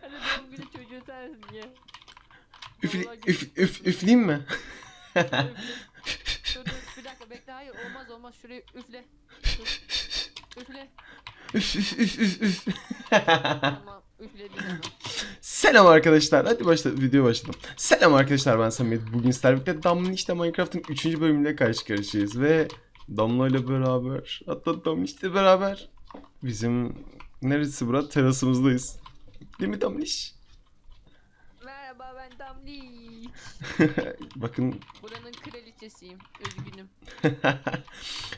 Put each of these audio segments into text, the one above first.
Hadi doğum günü çocuğu sensin ya. Üfle, Vallahi üf, üf, üfleyeyim mi? Üfle. dur dur bir dakika bekle hayır olmaz olmaz şurayı üfle. Dur. Üfle. Üf, üf, üf, üf, üf. Tamam üfledin ama. Selam arkadaşlar. Hadi başla video başladım. Selam arkadaşlar ben Samet. Bugün sizlerle birlikte Damla işte Minecraft'ın 3. bölümüyle karşı karşıyayız ve Damla ile beraber hatta Damla işte beraber bizim neresi bura terasımızdayız. Değil mi Damliş? Merhaba ben Damli. Bakın Buranın kraliçesiyim. Üzgünüm.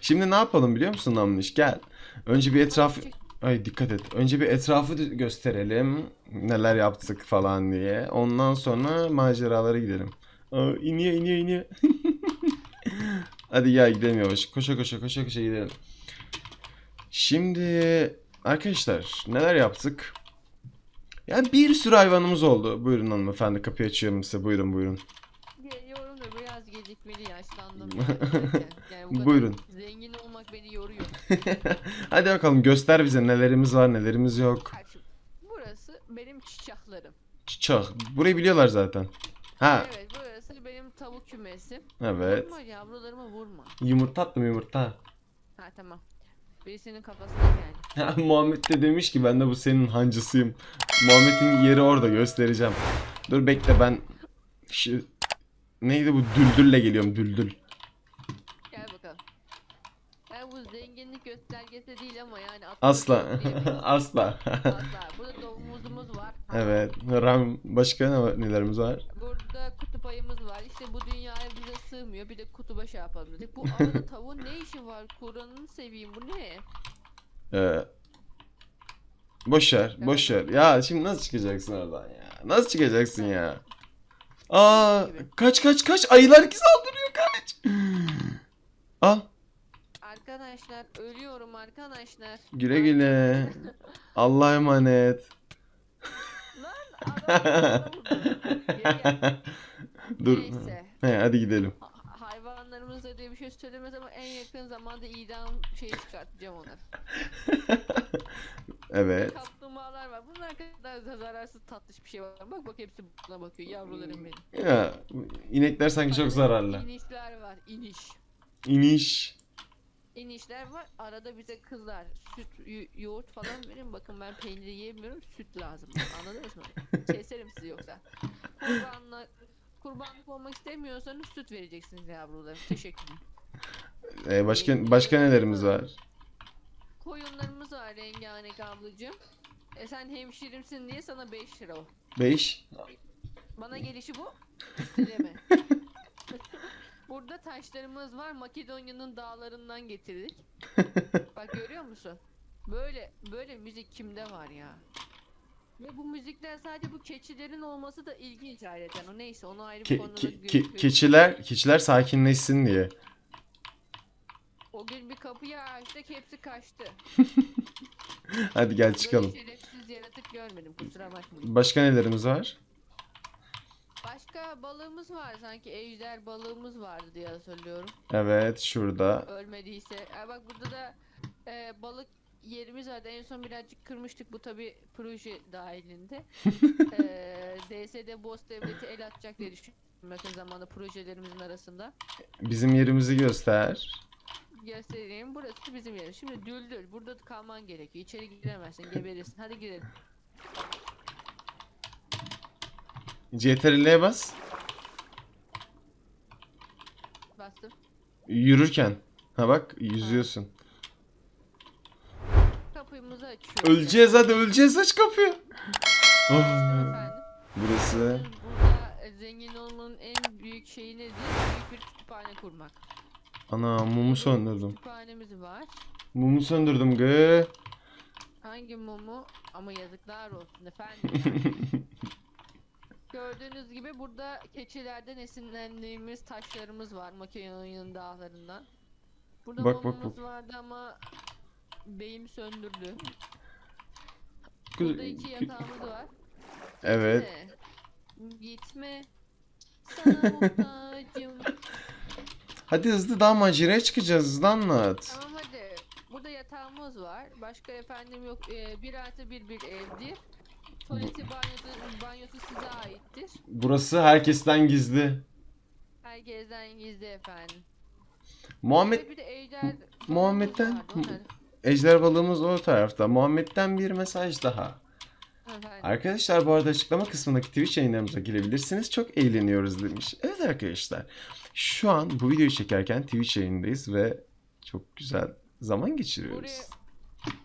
şimdi ne yapalım biliyor musun Damliş? Gel. Önce bir etrafı Çek- Ay dikkat et. Önce bir etrafı gösterelim. Neler yaptık falan diye. Ondan sonra maceralara gidelim. Aa, iniyor iniyor iniyor. Hadi gel gidelim yavaş. Koşa koşa koşa koşa gidelim. Şimdi arkadaşlar neler yaptık? Yani bir sürü hayvanımız oldu. Buyurun hanımefendi kapıyı açıyorum size. Buyurun buyurun. Geliyorum da biraz gecikmeli yaşlandım. Yani, bu kadar Buyurun. Zengin olmak beni yoruyor. Hadi bakalım göster bize nelerimiz var nelerimiz yok. Burası benim çiçeklerim. Çiçek. Burayı biliyorlar zaten. Ha Evet burası benim tavuk kümesim. evet. Vurma yavrularıma vurma. Yumurta attım yumurta. Ha tamam. Birisinin kafasına geldi. Ha, Muhammed de demiş ki ben de bu senin hancısıyım. Muhammed'in yeri orada göstereceğim. Dur bekle ben şu neydi bu düldülle geliyorum düldül. Yani bu zenginlik göstergesi değil ama yani Asla. Asla. Asla. Burada domuzumuz var. evet. Ram başka ne var, nelerimiz var? Burada kutup ayımız var. İşte bu dünyaya bize sığmıyor. Bir de kutuba şey yapalım dedik. Bu arada tavuğun ne işi var? Kur'an'ını seveyim. Bu ne? Ee, boş ver, boş ver. Ya şimdi nasıl çıkacaksın oradan ya? Nasıl çıkacaksın ya? Aa, kaç kaç kaç ayılar ki saldırıyor kaç. Al. Arkadaşlar ölüyorum arkadaşlar. Güle güle. Allah'a emanet. Lan adam. Dur. Neyse. He, hadi gidelim. Ha- Hayvanlarımıza diye bir şey söylemez ama en yakın zamanda idam şeyi çıkartacağım onları. Evet. Kaplumbağalar var. Bunlar kadar da zararsız tatlış bir şey var. Bak bak hepsi buna bakıyor. Yavrularım benim. Ya inekler sanki çok zararlı. İnişler var. iniş. İniş. İnişler var. Arada bize kızlar süt, yo- yoğurt falan verin. Bakın ben peyniri yemiyorum. Süt lazım. Anladınız mı? Keserim sizi yoksa. Kurbanla kurbanlık olmak istemiyorsanız süt vereceksiniz yavrularım. Teşekkür ederim. Ee, başka başka nelerimiz var? Koyunlarımız var rengarenk ablacığım. E sen hemşirimsin diye sana 5 lira o. 5. Bana gelişi bu. Üsteleme. Burada taşlarımız var. Makedonya'nın dağlarından getirdik. Bak görüyor musun? Böyle böyle müzik kimde var ya? Ve bu müzikler sadece bu keçilerin olması da ilginç ayrıca. O neyse onu ayrı bir Ke- konuda ke- görüşürüz. keçiler keçiler sakinleşsin diye. O gün bir kapıyı açtık hepsi kaçtı. Hadi gel çıkalım. Böyle şerefsiz yaratık görmedim kusura bakmayın. Başka nelerimiz var? Başka balığımız var sanki ejder balığımız vardı diye hatırlıyorum. Evet şurada. Ölmediyse. Aa, bak burada da e, balık yerimiz vardı. En son birazcık kırmıştık. Bu tabi proje dahilinde. e, DSD Boss Devleti el atacak diye düşünüyorum. Yakın zamanda projelerimizin arasında. Bizim yerimizi göster. Göstereyim. Burası bizim yerimiz. Şimdi düldül. Burada kalman gerekiyor. İçeri giremezsin. Geberirsin. Hadi girelim. CTRL'ye bas. Bastım. Yürürken. Ha bak yüzüyorsun. Kapımızı açıyoruz. Öleceğiz hadi öleceğiz aç kapıyı. Oh, burası. Burada zengin olmanın en büyük şeyi nedir? Büyük bir kütüphane kurmak. Ana mumu söndürdüm. Kütüphanemiz var. Mumu söndürdüm gı. Hangi mumu? Ama yazıklar olsun efendim. Gördüğünüz gibi burada keçilerden esinlendiğimiz taşlarımız var Makedonya'nın dağlarından. Burada Bak, bak, bak. vardı ama beyim söndürdü. Burada iki yatağımız var. Evet. Gitme. Gitme. Sana muhtacım. Hadi hızlı daha maceraya çıkacağız hızlı anlat. tamam hadi. Burada yatağımız var. Başka efendim yok. Ee, bir artı bir bir evdir. Tuvaleti banyosu, banyosu size aittir. Burası herkesten gizli. Herkesten gizli efendim. Muhammed bir de ejder Muhammed'den- vardı, ejder balığımız o tarafta. Muhammed'den bir mesaj daha. Efendim. Arkadaşlar bu arada açıklama kısmındaki Twitch yayınlarımıza girebilirsiniz. Çok eğleniyoruz demiş. Evet arkadaşlar. Şu an bu videoyu çekerken Twitch yayındayız ve çok güzel zaman geçiriyoruz. Buraya-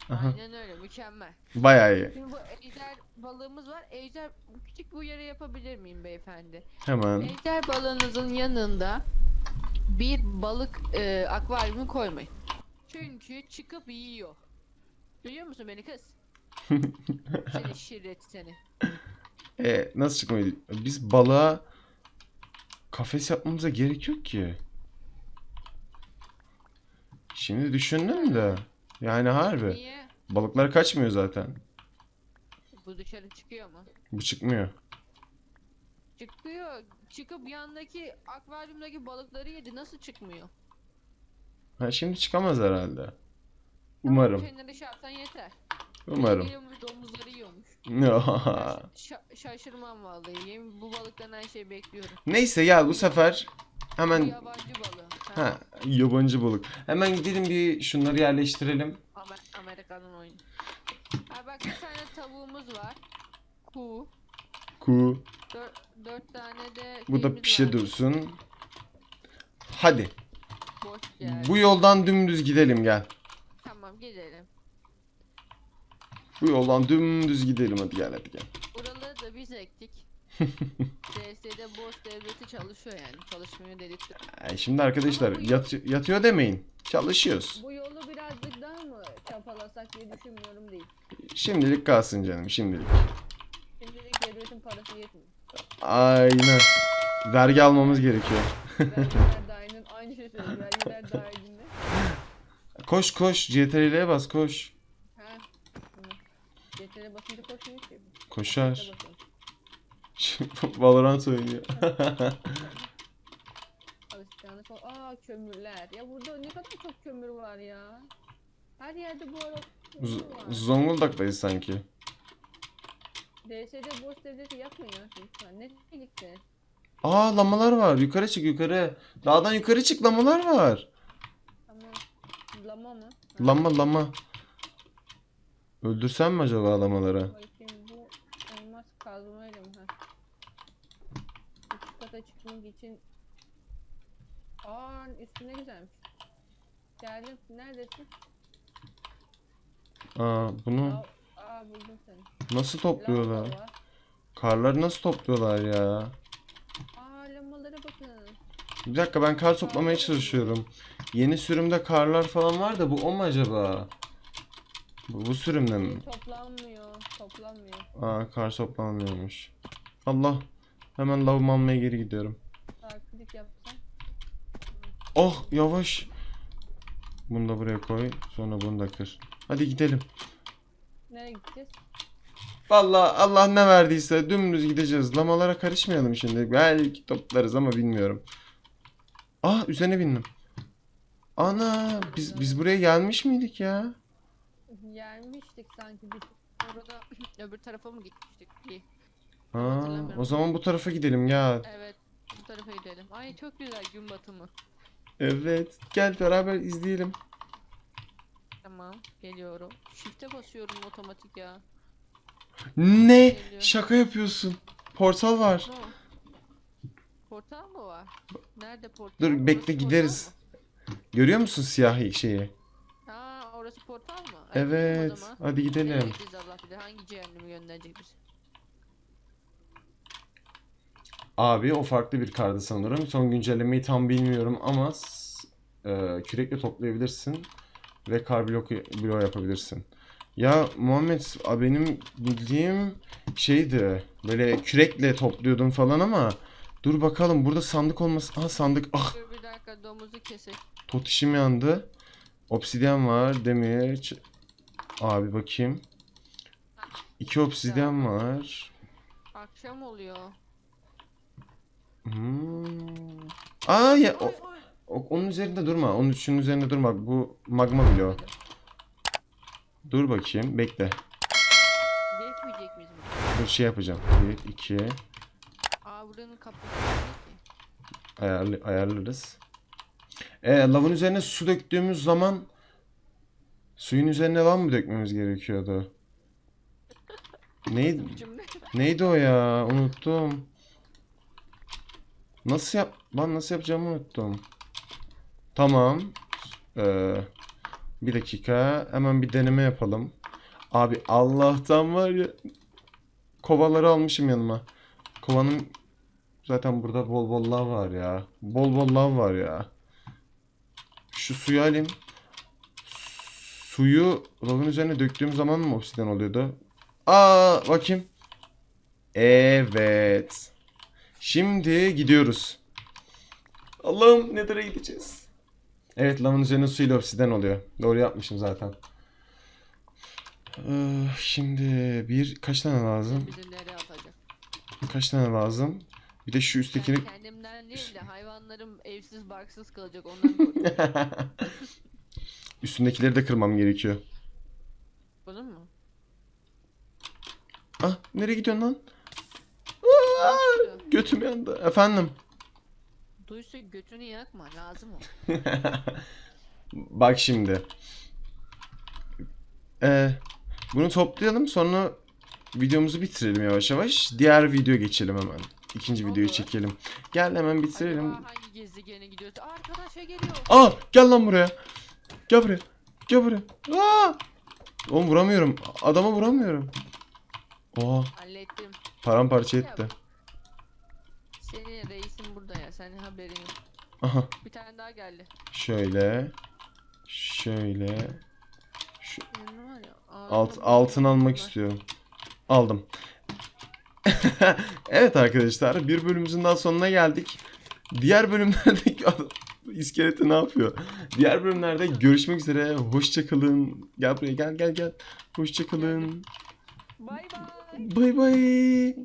Aha. Aynen öyle mükemmel. Bayağı iyi. Şimdi bu ejder balığımız var. Ejder küçük bu yere yapabilir miyim beyefendi? Hemen. Ejder balığınızın yanında bir balık e, akvaryumu koymayın. Çünkü çıkıp yiyor. Duyuyor musun beni kız? seni şirret seni. E, nasıl çıkmayı? Biz balığa kafes yapmamıza gerek yok ki. Şimdi düşündüm de. Yani harbi. Niye? Balıklar kaçmıyor zaten. Bu dışarı çıkıyor mu? Bu çıkmıyor. Çıkıyor. Çıkıp yandaki akvaryumdaki balıkları yedi. Nasıl çıkmıyor? Ha, şimdi çıkamaz herhalde. Umarım. Şey yapsan yeter. Umarım. Geliyormuş domuzları yiyormuş. Şa- şaşırmam vallahi. Yemin bu balıktan her şeyi bekliyorum. Neyse ya bu sefer hemen yabancı balığı. Ha, ha yabancı balık. Hemen gidelim bir şunları yerleştirelim. Amer- Amerika'nın oyunu. Ha bak bir tane tavuğumuz var. Ku. Ku. Dört, dört tane de Bu da şeyimiz pişe var. dursun. Hadi. Boş yer. Bu yoldan dümdüz gidelim gel. Tamam gidelim. Bu yoldan dümdüz gidelim hadi gel hadi gel. Buraları da biz ektik. DS'de boş devleti çalışıyor yani. Çalışmıyor dedik. Ay, şimdi arkadaşlar yat, yatıyor demeyin. Çalışıyoruz. Bu yolu birazcık daha mı çapalasak diye düşünmüyorum değil. Şimdilik kalsın canım şimdilik. Şimdilik devletin parası yetmiyor. Aynen. Vergi almamız gerekiyor. Vergiler dahilinin aynı şey söylüyor. Vergiler dahilinde. Koş koş CTRL'ye bas koş. Ha. CTR'e basınca koşmuyor ki. Koşar. Valorant oynuyor. Alışkanlık ol. Aa kömürler. Ya burada ne kadar çok kömür var ya. Her yerde bu ara kömür Z- var. Zonguldak'tayız sanki. DS'de boş devleti yapmayın ya lütfen. Nereye gitti? Aa lamalar var. Yukarı çık yukarı. Dağdan yukarı çık lamalar var. Tamam. Lama mı? Ha, Lama lama. Öldürsem mi acaba lamaları? Bakayım bu elmas kazmayla mı? Ha. Kata çıkmak için Aa üstü ne güzelmiş. Geldim. Neredesin? Aa bunu Aa, aa buldum seni. nasıl topluyorlar? var. Karları nasıl topluyorlar ya? Aa lamalara bakın. Bir dakika ben kar toplamaya çalışıyorum. Yeni sürümde karlar falan var da bu o mu acaba? Bu, bu sürümde mi? Toplanmıyor. Toplanmıyor. Aa kar toplanmıyormuş. Allah. Hemen lavımı almaya geri gidiyorum. Oh yavaş. Bunu da buraya koy. Sonra bunu da kır. Hadi gidelim. Nereye gideceğiz? Vallahi Allah ne verdiyse dümdüz gideceğiz. Lamalara karışmayalım şimdi. Belki toplarız ama bilmiyorum. Ah üzerine bindim. Ana biz biz buraya gelmiş miydik ya? Gelmiştik sanki biz. Orada öbür tarafa mı gitmiştik? İyi. Hatırlamıyorum. o zaman bu tarafa gidelim gel. Evet. Bu tarafa gidelim. Ay çok güzel gün batımı. Evet gel beraber izleyelim. Tamam. Geliyorum. Shift'e basıyorum otomatik ya. Ne? Geliyor. Şaka yapıyorsun. Portal var. Portal mı var? Nerede portal? Dur Orası bekle gideriz. Görüyor musun siyah şeyi? Aa orası portal mı? Evet. Hadi gidelim. Gideceğiz Allah bilir. Hangi cehennemi gönderecek bizi? Abi o farklı bir kardı sanırım. Son güncellemeyi tam bilmiyorum ama e, kürekle toplayabilirsin ve kar bloku bloğu yapabilirsin. Ya Muhammed a, benim bildiğim şeydi böyle kürekle topluyordum falan ama dur bakalım burada sandık olması. Aha sandık. Ah Dur bir dakika domuzu kesek. tot işim yandı. Obsidyen var demir. Abi bakayım. İki obsidyen var. Akşam oluyor. Hmm. Aa ya o-. O- Onun üzerinde durma. Onun şunun üzerinde durma. Bu magma bloğu. Dur bakayım. Bekle. Geçmeyecek miyiz? Dur şey yapacağım. 1, 2. Aa buranın kapısı. Ayarlı, ayarlarız. E, lavın üzerine su döktüğümüz zaman suyun üzerine lav mı dökmemiz gerekiyordu? Neydi? Neydi o ya? Unuttum. Nasıl yap? Ben nasıl yapacağımı unuttum. Tamam. Ee, bir dakika. Hemen bir deneme yapalım. Abi Allah'tan var ya. Kovaları almışım yanıma. Kovanın zaten burada bol bol lav var ya. Bol bol lav var ya. Şu suyu alayım. Suyu lavın üzerine döktüğüm zaman mı obsidian oluyordu? Aa bakayım. Evet. Şimdi gidiyoruz. Allah'ım nereye gideceğiz? Evet lavın üzerine suyla obsidian oluyor. Doğru yapmışım zaten. Ee, şimdi bir kaç tane lazım? Kaç tane lazım? Bir de şu üsttekini... Ben kendimden değil de hayvanlarım evsiz barksız kalacak ondan korkuyorum. Üstündekileri de kırmam gerekiyor. Bunun mu? Ah nereye gidiyorsun lan? Götüm yandı. Efendim. Duysa götünü yakma lazım o. Bak şimdi. Ee, bunu toplayalım sonra videomuzu bitirelim yavaş yavaş. Diğer video geçelim hemen. İkinci videoyu çekelim. Gel hemen bitirelim. Acaba hangi gezegene gidiyorsa arkadaşa geliyor. Aa gel lan buraya. Gel buraya. Gel buraya. Aa! Oğlum vuramıyorum. Adama vuramıyorum. Oha Hallettim. paramparça etti. Senin reisin burada ya. Senin haberin yok. Aha Bir tane daha geldi. şöyle. Şöyle. Şu, alt, altın almak istiyorum. Aldım. evet arkadaşlar bir bölümümüzün daha sonuna geldik. Diğer bölümlerdeki adam iskeleti ne yapıyor? Diğer bölümlerde görüşmek üzere. Hoşçakalın. Gel buraya gel gel gel. Hoşçakalın. Bay bay. Bay bay.